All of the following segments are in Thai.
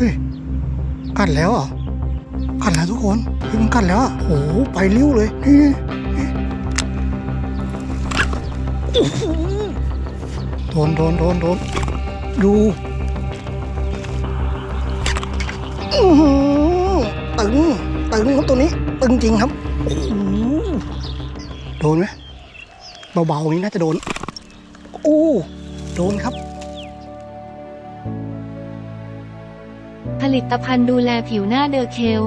เฮ้ยกัดแล้วเหรอกัดแล้วทุกคนเฮ้ยมันกัดแล้วอะโอ้โหไปเร็วเลยนี่นี่โอ้โหโดนโดนโดนโดนดูอื้อหือตึงตึงครับตัวนี้ตึงจริงครับโอ้โหโดนไหมเบาๆนี้น่าจะโดน โอ้ โดนครับ ผลิตภัณฑ์ดูแลผิวหน้าเดอเคล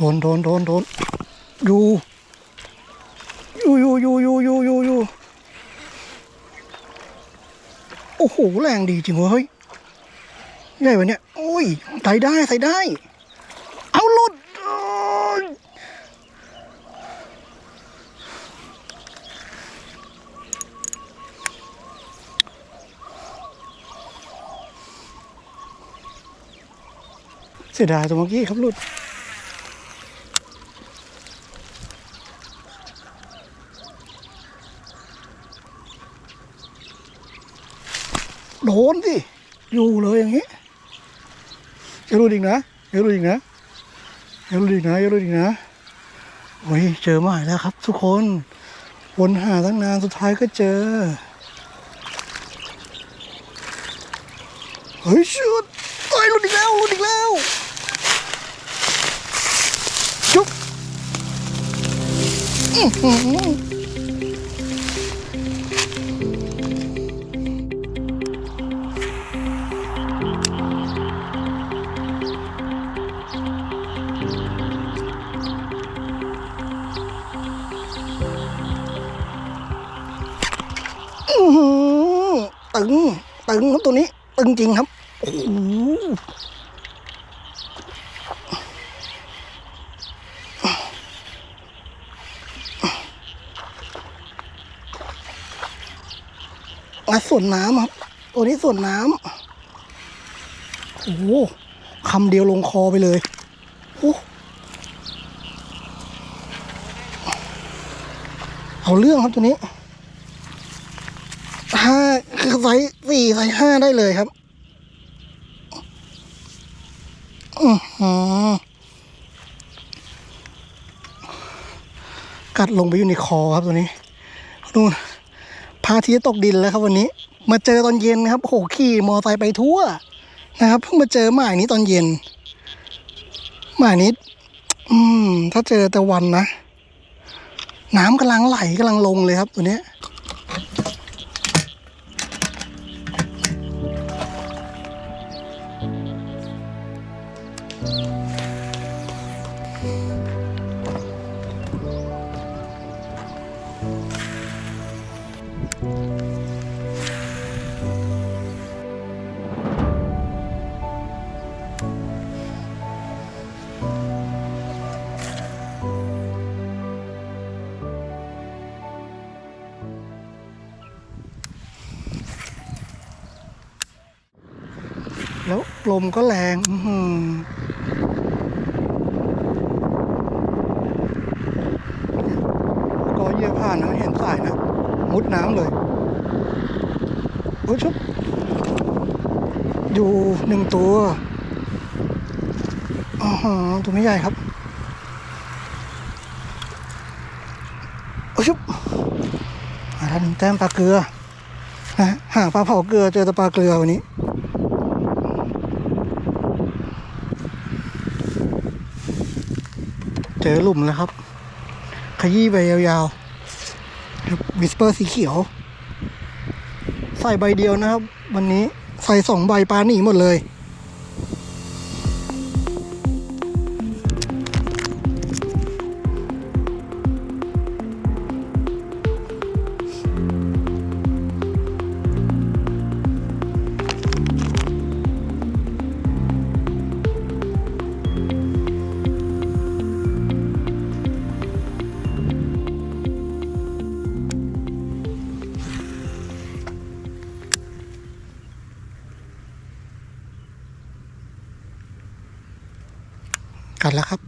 โดนโดนโดนโดนอยู่อยู่อยู่อยู่อยู่อยู่อยู่อยู่โอ้โหแรงดีจริงเว้ยเฮ้ยใหญ่วะเนี่ยโอ้ยใส่ได้ใส่ได้ เอาหลุดเสียดายตัวเมื่อกี้ครับหลุด นสิอยู่เลยอย่างนี้อย่ารู้อีกนะอย่ารู้อีกนะอย่ารู้อีกนะอย่ารู้อีกนะโอ้ยเจอมาแล้วครับ ทุกคนวนหาตั้งนานสุดท้ายก็เจอเฮ้ยชุดโอ้ยหลุดอีกแล้วหลุดอีกแล้วจุ๊บ ตึง ตึงครับตัวนี้ ตึงจริงครับโอ้โหงัดส่วนน้ำครับ ตัวนี้ส่วนน้ำโอ้โหคำเดียวลงคอไปเลยโอ้เอาเรื่องครับตัวนี้ห้า คือไซส์สี่ไซส์ห้าได้เลยครับอือหือกัดลงไปอยู่ในคอครับตัวนี้นู่นพาทิตกดินแล้วครับวันนี้ มาเจอตอนเย็นนะครับโหขี่มอไซค์ไปทั่วนะครับเพิ่งมาเจอหมายนี้ตอนเย็นหมายนี้ อืม ถ้าเจอแต่วันนะน้ำกำลังไหลกำลังลงเลยครับ ตัวนี้ แล้วลมก็แรง อื้อหือก็เหยียบผ่านนะเห็น สายนะ มุดน้ำเลยโอ้ยชุบอยู่หนึ่งตัวอ๋อตัวไม่ใหญ่ครับโอ้ยชุบหาทันงแต้มปลาเกลือนะหาปลาเผาเกลือเจอแต่ปลาเกลือวันนี้เจอหลุมแล้วครับ ขยี้ไปยาวๆ วิสเปอร์สีเขียว ใส่ใบเดียวนะครับ วันนี้ใส่สองใบปลาหนีหมดเลย กัดแล้วครับ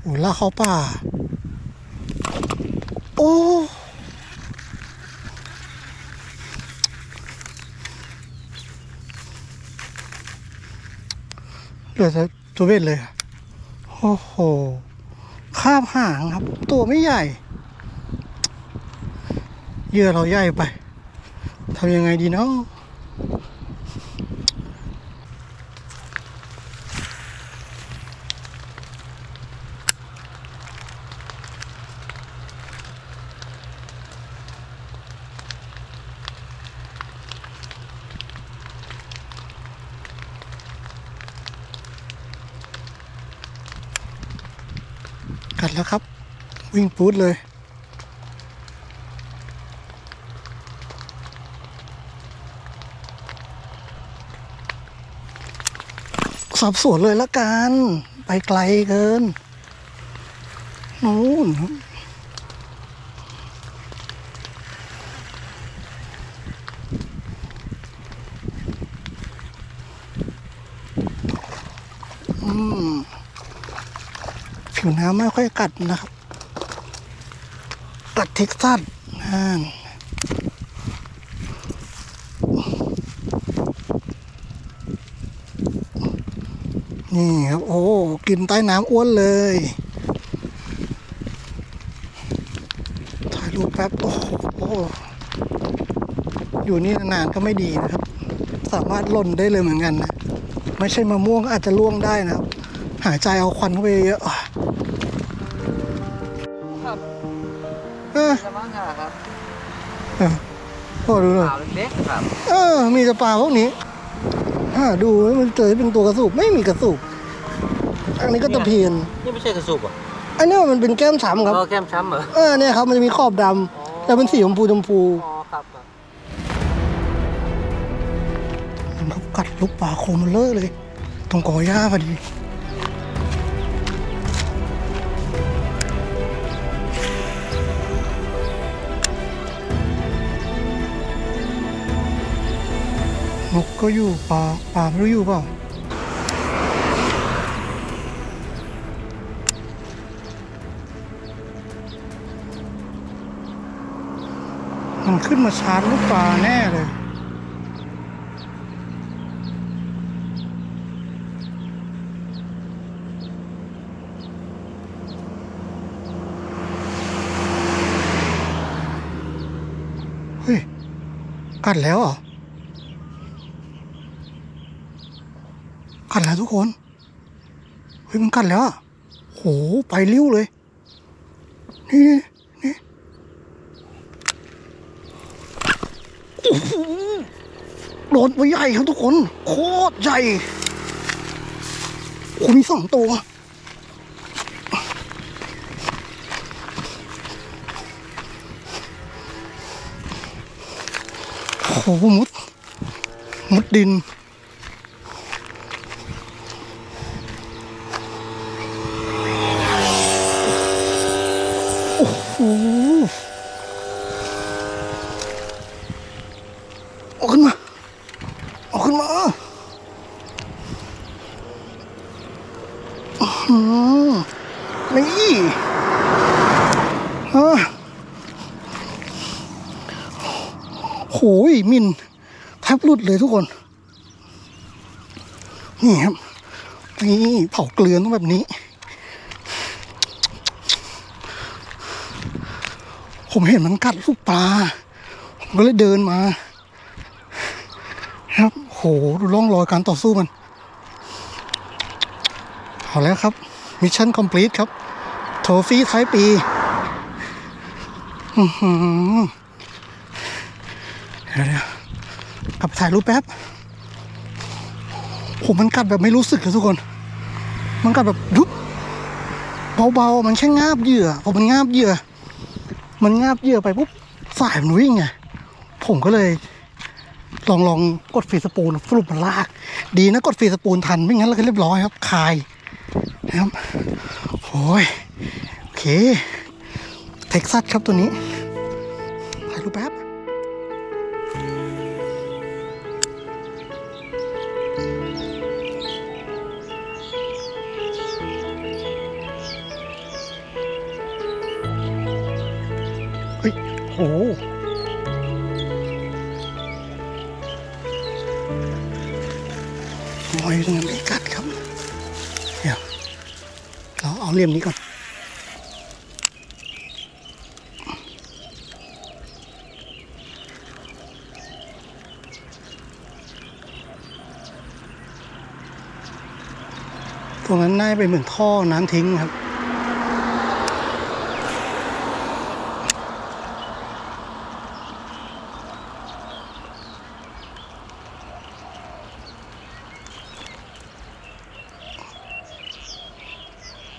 โอ้ล่าเขาป่า โอ้เหลือแต่ตัวเวทเลยอะโอ้โหคาบหางครับ ตัวไม่ใหญ่เหยื่อเราใหญ่ไปทำยังไงดีเนาะ กัดแล้วครับ วิ่งปูดเลย สอบสวนเลยละกัน ไปไกลเกิน นู่นอืม ผิวน้ำไม่ค่อยกัดนะครับ กัดเท็กซัสนั่นนี่ครับ โอ้ กินใต้น้ำอ้วนเลย ถ่ายรูปแป๊บ โอ้โหอยู่นี่นานๆก็ไม่ดีนะครับ สามารถหล่นได้เลยเหมือนกันนะ ไม่ใช่มะม่วงอาจจะล่วงได้นะครับ หายใจเอาควันเข้าไปเยอะ พอดูหน่อยขาวเล็กๆครับ เออ มีแต่ปลาพวกนี้อ่าดูมันเจอเป็นตัวกระสูบไม่มีกระสูบอันนี้ก็ตะเพียนนี่ไม่ใช่กระสุบอะอันนี้มันเป็นแก้มช้ำครับเออแก้มช้ำเหรอเออเนี่ยครับมันจะมีขอบดำแต่เป็นสีชมพูชมพูอ๋อครับครับมันเขากัดลูกปลาโคมันเลอะเลย ตรงกอหญ้าพอดี นกก็อยู่ปลาปลาไม่รู้อยู่เปล่ามันขึ้นมาชาร์จลูกปลาแน่เลยเฮ้ยกัดแล้วเหรอ กัดแล้วทุกคน เฮ้ยมันกัดแล้วอะโหไปเลี้วเลย นี่นี่โอ้โหโดนไปใหญ่ครับทุกคน โคตรใหญ่โอ้มีสองตัวโอ้โหมุด มุดดิน โอ้โหเอาขึ้นมา เอา ขึ้นมาอื้อหือนี่ฮะโหยมินแทบหลุดเลยทุกคน นี่ครับ นี่เผาเกลือต้องแบบนี้ ผมเห็นมันกัดลูกปลา ผมก็เลยเดินมา ครับ ดูร่องรอยการต่อสู้มันเอาแล้วครับ มิชชั่นคอมพลีทครับ โทฟี่ท้ายปีอือหือเดี๋ยวเดี๋ยวกลับถ่ายรูปแป๊บผมมันกัดแบบไม่รู้สึกเลยทุกคน มันกัดแบบดุ๊บเบาๆ มันแค่งาบเหยื่อ พอมันงาบเหยื่อ มันงาบเหยื่อไปปุ๊บสายมันวิ่งไง ผมก็เลย ลองลองกดฟีสปูนสรุปมันลาก ดีนะกดฟีสปูนทันไม่งั้นเราก็เรียบร้อยครับคายนะครับโอ้ยโอเค เท็กซัสครับตัวนี้ถ่ายรูปแป๊บเฮ้ยโห เราเอาเหลี่ยมนี้ก่อนตรงนั้นน่าจะเป็นเหมือนท่อน้ำทิ้งครับ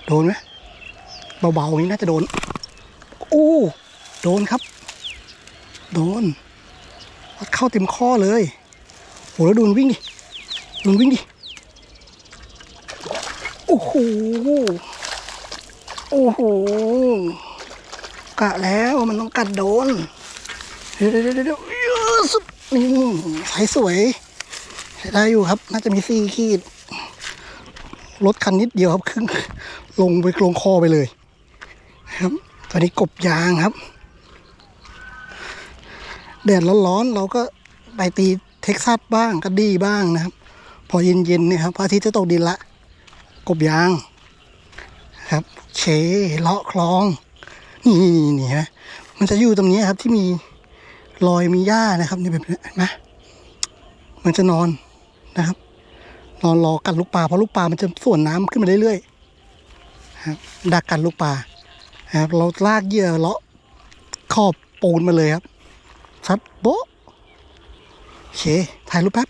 โดนไหมเบาๆนี้น่าจะโดน โอ้โดนครับ โดนวัดเข้าเต็มข้อเลยโหแล้วดูนวิ่งดิดูนวิ่งดิโอ้โหโอ้โหกะแล้วมันต้องกัดโดนเดี๋ยวเดี๋ยวเดี๋ยวเยวเยอะสุดนี่สายสวยใช้ได้อยู่ครับ น่าจะมีสี่ขีด รถคันนิดเดียวครับครึ่งลงไปลงคอไปเลยครับ ตอนนี้กบยางครับ แดดร้อนๆเราก็ไปตีเท็กซัสบ้างก็ดีบ้างนะครับ พอเย็นๆเนี่ยครับพระอาทิตย์จะตกดินละ กบยาง ครับเชเลาะคลอง นี่นี่นี่นี่เห็นไหมมันจะอยู่ตรงนี้ครับที่มีรอยมีหญ้านะครับนี่แบบนี้เห็นไหมมันจะนอนนะครับ นอนรอกัดลูกปลาเพราะลูกปลามันจะส่วนน้ำขึ้นมาเรื่อยๆครับดักกัดลูกปลาครับเราลากเหยื่อเลาะขอบปูนมาเลยครับซัดโบ๊ะโอเคถ่ายรูปแป๊บ